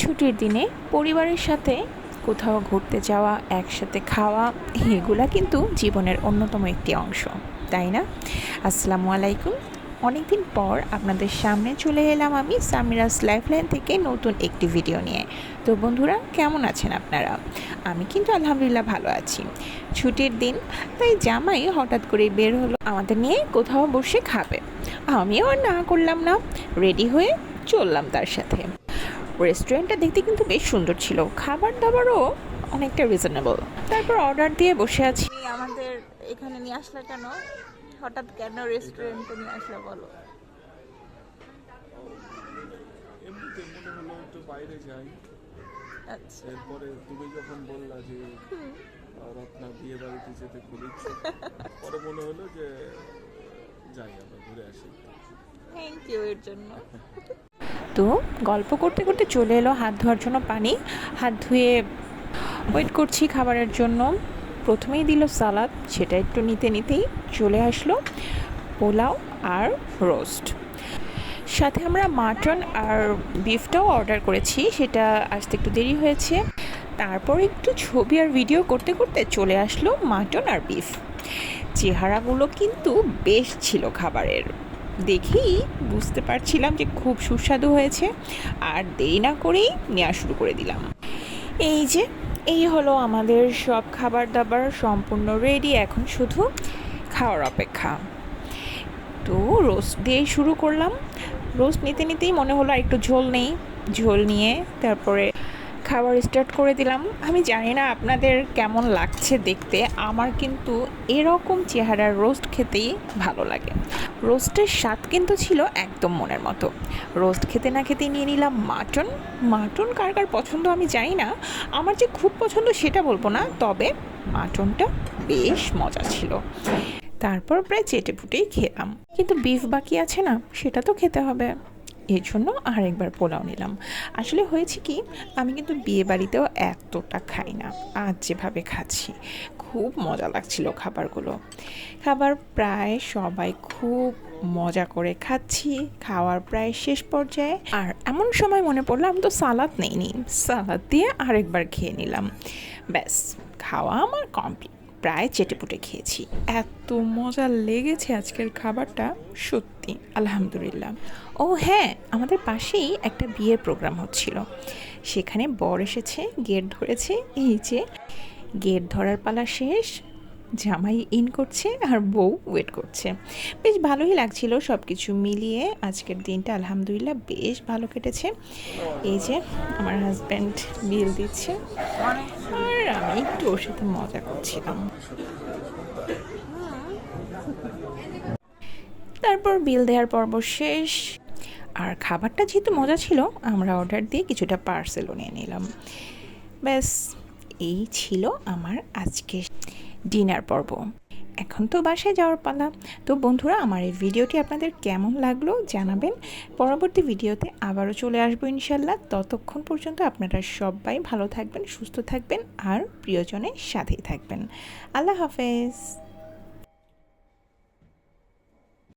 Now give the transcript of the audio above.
ছুটির দিনে পরিবারের সাথে কোথাও ঘুরতে যাওয়া, একসাথে খাওয়া, এগুলা কিন্তু জীবনের অন্যতম একটি অংশ, তাই না? আসসালামু আলাইকুম। অনেকদিন পর আপনাদের সামনে চলে এলাম আমি সামিরাস লাইফলাইন থেকে নতুন একটি ভিডিও নিয়ে। তো বন্ধুরা, কেমন আছেন আপনারা? আমি কিন্তু আলহামদুলিল্লাহ ভালো আছি। ছুটির দিন, তাই জামাই হঠাৎ করে বের হলো আমাদের নিয়ে কোথাও বসে খাবে। আমিও আর না করলাম না রেডি হয়ে চললাম তার সাথে। রেস্টুরেন্টটা দেখতে কিন্তু বেশ সুন্দর ছিল। খাবার দাবারও অনেকটা রিজনেবল তারপর অর্ডার দিয়ে বসে আছি। আমাদের এখানে নিয়ে আসলে কেন? হঠাৎ কেন রেস্টুরেন্টে নিয়ে আসলে বলো। এমনিতে মনে হলো একটু বাইরে যাই। আচ্ছা। এরপরে তুমি যখন বললা যে আর আপনার বিয়ে বাড়িতে যেতে খুব ইচ্ছে পরে মনে হলো যে যাই আমরা ঘুরে আসি। থ্যাংক ইউ এর জন্য। তো গল্প করতে করতে চলে এলো হাত ধোয়ার জন্য পানি। হাত ধুয়ে ওয়েট করছি খাবারের জন্য। প্রথমেই দিল সালাদ, সেটা একটু নিতে নিতেই চলে আসলো পোলাও আর রোস্ট সাথে আমরা মাটন আর বিফটাও অর্ডার করেছি, সেটা আসতে একটু দেরি হয়েছে। তারপর একটু ছবি আর ভিডিও করতে করতে চলে আসলো মাটন আর বিফ চেহারাগুলো কিন্তু বেশ ছিল খাবারের। দেখেই বুঝতে পারছিলাম যে খুব সুস্বাদু হয়েছে, আর দেরি না করেই নেওয়া শুরু করে দিলাম। এই যে, এই হলো আমাদের সব খাবার দাবার সম্পূর্ণ রেডি এখন শুধু খাওয়ার অপেক্ষা। তো রোস্ট দিয়ে শুরু করলাম। রোস্ট নিতে নিতেই মনে হলো আর একটু ঝোল নেই। ঝোল নিয়ে তারপরে খাবার স্টার্ট করে দিলাম। আমি জানি না আপনাদের কেমন লাগছে দেখতে। আমার কিন্তু এরকম চেহারার রোস্ট খেতেই ভালো লাগে। রোস্টের স্বাদ কিন্তু ছিল একদম মনের মতো। রোস্ট খেতে না খেতে নিয়ে নিলাম মাটন মাটন কার কার পছন্দ আমি জানি না। আমার যে খুব পছন্দ সেটা বলব না, তবে মাটনটা বেশ মজা ছিল। তারপর প্রায় চেটে ফুটেই খেলাম। কিন্তু বিফ বাকি আছে না, সেটা তো খেতে হবে। এর জন্য আরেকবার পোলাও নিলাম। আসলে হয়েছে কি, আমি কিন্তু বিয়ে বাড়িতেও এতটা খাই না আজ যেভাবে খাচ্ছি, খুব মজা লাগছিল খাবারগুলো। খাবার প্রায় সবাই খুব মজা করে খাচ্ছি, খাওয়ার প্রায় শেষ পর্যায়ে। আর এমন সময় মনে পড়ল, আমি তো সালাদ নেইনি, সালাদ দিয়ে আরেকবার খেয়ে নিলাম। ব্যাস, খাওয়া আমার কমপ্লিট। প্রায় চেটেপুটে খেয়েছি। এত মজা লেগেছে আজকের খাবারটা। সত্যি আলহামদুলিল্লাহ। ও হ্যাঁ আমাদের পাশেই একটা বিয়ের প্রোগ্রাম হচ্ছিল। সেখানে বর এসেছে গেট ধরেছে এই যে গেট ধরার পালা শেষ জামাই ইন করছে আর বউ ওয়েট করছে। বেশ ভালোই লাগছিল সব কিছু মিলিয়ে। আজকের দিনটা আলহামদুলিল্লাহ বেশ ভালো কেটেছে। এই যে আমার হাজব্যান্ড বিল দিচ্ছে আর আমি একটু ওর সাথে মজা করছিলাম। তারপর বিল দেওয়ার পর্ব শেষ। আর খাবারটা যেহেতু মজা ছিল, আমরা অর্ডার দিয়ে কিছুটা পার্সেলও নিয়ে নিলাম। ব্যাস, এই ছিল আমার আজকে ডিনার পর্ব। এখন তো বাসায় যাওয়ার পালা। তো বন্ধুরা, আমার এই ভিডিওটি আপনাদের কেমন লাগল জানাবেন। পরবর্তী ভিডিওতে আবারও চলে আসব ইনশাল্লাহ। ততক্ষণ পর্যন্ত আপনারা সবাই ভালো থাকবেন, সুস্থ থাকবেন আর প্রিয়জনের সাথেই থাকবেন। আল্লাহ হাফেজ।